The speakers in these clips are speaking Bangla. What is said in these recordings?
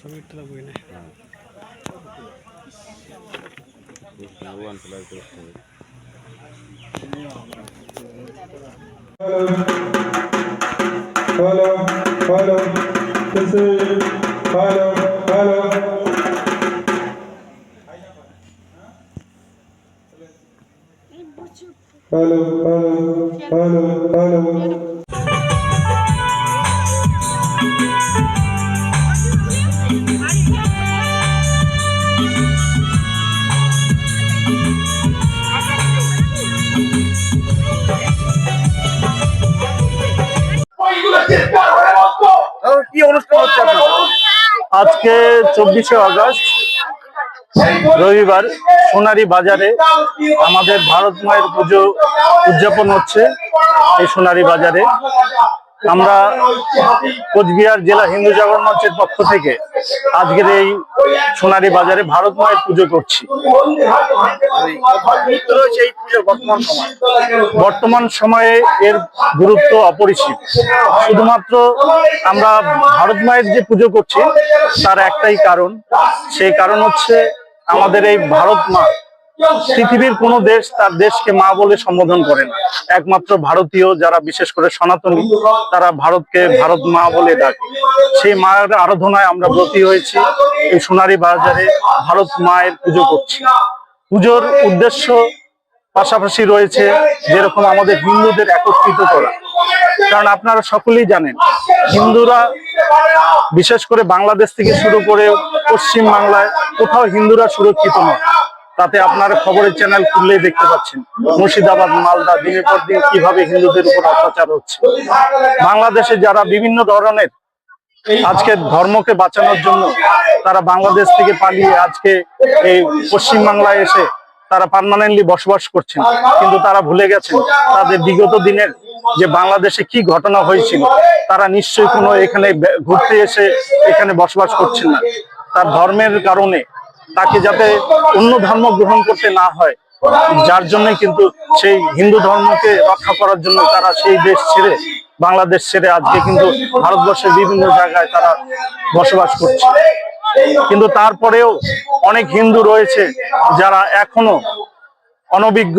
ছবি তোলা বই না Hello, hello, hello, hello. আজকে চব্বিশে আগস্ট, রবিবার সোনারি বাজারে আমাদের ভারত মায়ের পুজো উদযাপন হচ্ছে এই সোনারি বাজারে। আমরা কোচবিহার জেলা হিন্দু জাগরণ মঞ্চের পক্ষ থেকে আজকের এই সোনারি বাজারে ভারত মায়ের পুজো করছি। বর্তমান সময়ে। এর গুরুত্ব অপরিসীম। শুধুমাত্র আমরা ভারত মায়ের যে পুজো করছি, তার একটাই কারণ। সেই কারণ হচ্ছে আমাদের এই ভারত মা পৃথিবীর কোনো দেশ তার দেশকে মা বলে সম্বোধন করে না। একমাত্র ভারতীয় যারা বিশেষ করে সনাতনী, তারা ভারতকে ভারত মা বলে ডাকে। সেই মায়ের আরাধনায় আমরা ব্রতী হয়েছি। এই সোনারি বাজারে ভারত মায়ের পুজো করছি। পুজোর উদ্দেশ্য পাশাপাশি রয়েছে যেরকম আমাদের হিন্দুদের একত্রিত করা। কারণ আপনারা সকলেই জানেন, হিন্দুরা বিশেষ করে বাংলাদেশ থেকে শুরু করে পশ্চিম বাংলায় কোথাও হিন্দুরা সুরক্ষিত নয়। তাতে আপনারা খবরের চ্যানেল খুললেই দেখতে পাচ্ছেন। মুর্শিদাবাদ, মালদা দিনের পর দিন কীভাবে হিন্দুদের উপর অত্যাচার হচ্ছে। বাংলাদেশে যারা বিভিন্ন ধরনের আজকে ধর্মকে বাঁচানোর জন্য তারা বাংলাদেশ থেকে পালিয়ে আজকে এই পশ্চিম বাংলায় এসে তারা পার্মানেন্টলি বসবাস করছেন। কিন্তু তারা ভুলে গেছেন, তাদের বিগত দিনের যে বাংলাদেশে কি ঘটনা হয়েছিল, তারা নিশ্চয়ই কোনো এখানে ঘুরতে এসে এখানে বসবাস করছেন না। তার ধর্মের কারণে তাকে যাতে অন্য ধর্ম গ্রহণ করতে না হয়। যার জন্য কিন্তু সেই হিন্দু ধর্মকে রক্ষা করার জন্য তারা সেই দেশ ছেড়ে, বাংলাদেশ ছেড়ে আজকে কিন্তু ভারতবর্ষের বিভিন্ন জায়গায় তারা বসবাস করছে। কিন্তু তারপরেও অনেক হিন্দু রয়েছে যারা এখনও অনভিজ্ঞ।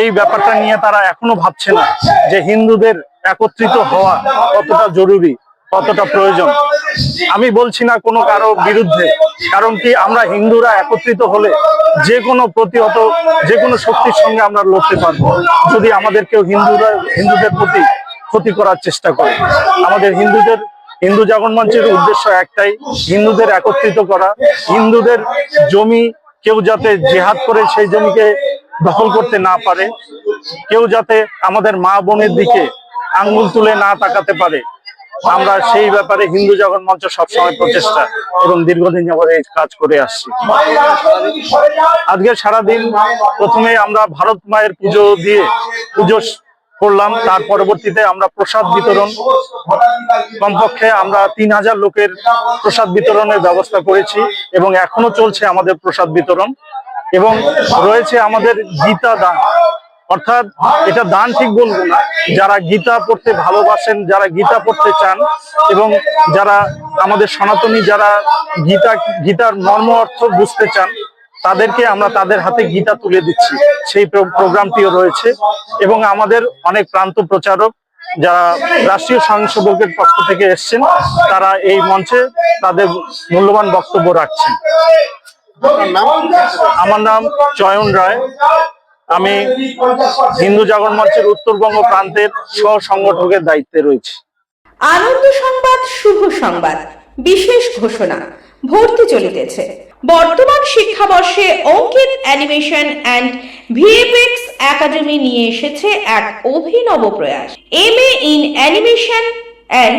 এই ব্যাপারটা নিয়ে তারা এখনও ভাবছে না যে হিন্দুদের একত্রিত হওয়া কতটা জরুরি। কতটা প্রয়োজন? আমি বলছি না কোনো কারও বিরুদ্ধে, কারণ কি আমরা হিন্দুরা একত্রিত হলে যে কোনো প্রতিহত, যে কোনো শক্তির সঙ্গে আমরা লড়তে পারব। যদি আমাদের কেউ হিন্দুরা, হিন্দুদের প্রতি ক্ষতি করার চেষ্টা করে। আমাদের হিন্দুদের, হিন্দু জাগরণ মঞ্চের উদ্দেশ্য একটাই, হিন্দুদের একত্রিত করা। হিন্দুদের জমি কেউ যাতে জেহাদ করে সেই জমিকে দখল করতে না পারে, কেউ যাতে আমাদের মা বোনের দিকে আঙ্গুল তুলে না তাকাতে পারে আমরা সেই ব্যাপারে হিন্দু জাগরণ মঞ্চ সবসময় প্রচেষ্টা এবং দীর্ঘদিন যাবত এই কাজ করে আসছি। আজকে সারাদিন প্রথমে আমরা ভারত মায়ের পুজো দিয়ে পুজো করলাম, তার পরবর্তীতে আমরা প্রসাদ বিতরণ কমপক্ষে আমরা তিন হাজার লোকের প্রসাদ বিতরণের ব্যবস্থা করেছি এবং এখনও চলছে আমাদের প্রসাদ বিতরণ এবং রয়েছে আমাদের গীতা দান। অর্থাৎ এটা দান ঠিক বলব না। যারা গীতা পড়তে ভালোবাসেন যারা গীতা পড়তে চান এবং যারা আমাদের সনাতনী যারা গীতা গীতার মর্ম অর্থ বুঝতে চান তাদেরকে আমরা তাদের হাতে গীতা তুলে দিচ্ছি। সেই প্রোগ্রামটিও রয়েছে এবং আমাদের অনেক প্রান্ত প্রচারক যারা রাষ্ট্রীয় স্বয়ংসেবকের পক্ষ থেকে এসছেন তারা এই মঞ্চে তাদের মূল্যবান বক্তব্য রাখছেন। আমার নাম চয়ন রায়। আমি হিন্দু জাগরণ মঞ্চের উত্তরবঙ্গ প্রান্তের সহ সংগঠকের দায়িত্বে রয়েছে। আনন্দ সংবাদ, শুভ সংবাদ, বিশেষ ঘোষণা, ভর্তি চলিতেছে। বর্তমান শিক্ষাবর্ষে Ankit animation and VFX academy নিয়ে এসেছে এক অভিনব প্রয়াস। M A in animation and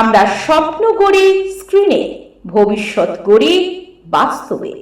আমরা স্বপ্ন করি স্ক্রিনে ভবিষ্যৎ করি বাস্তবে।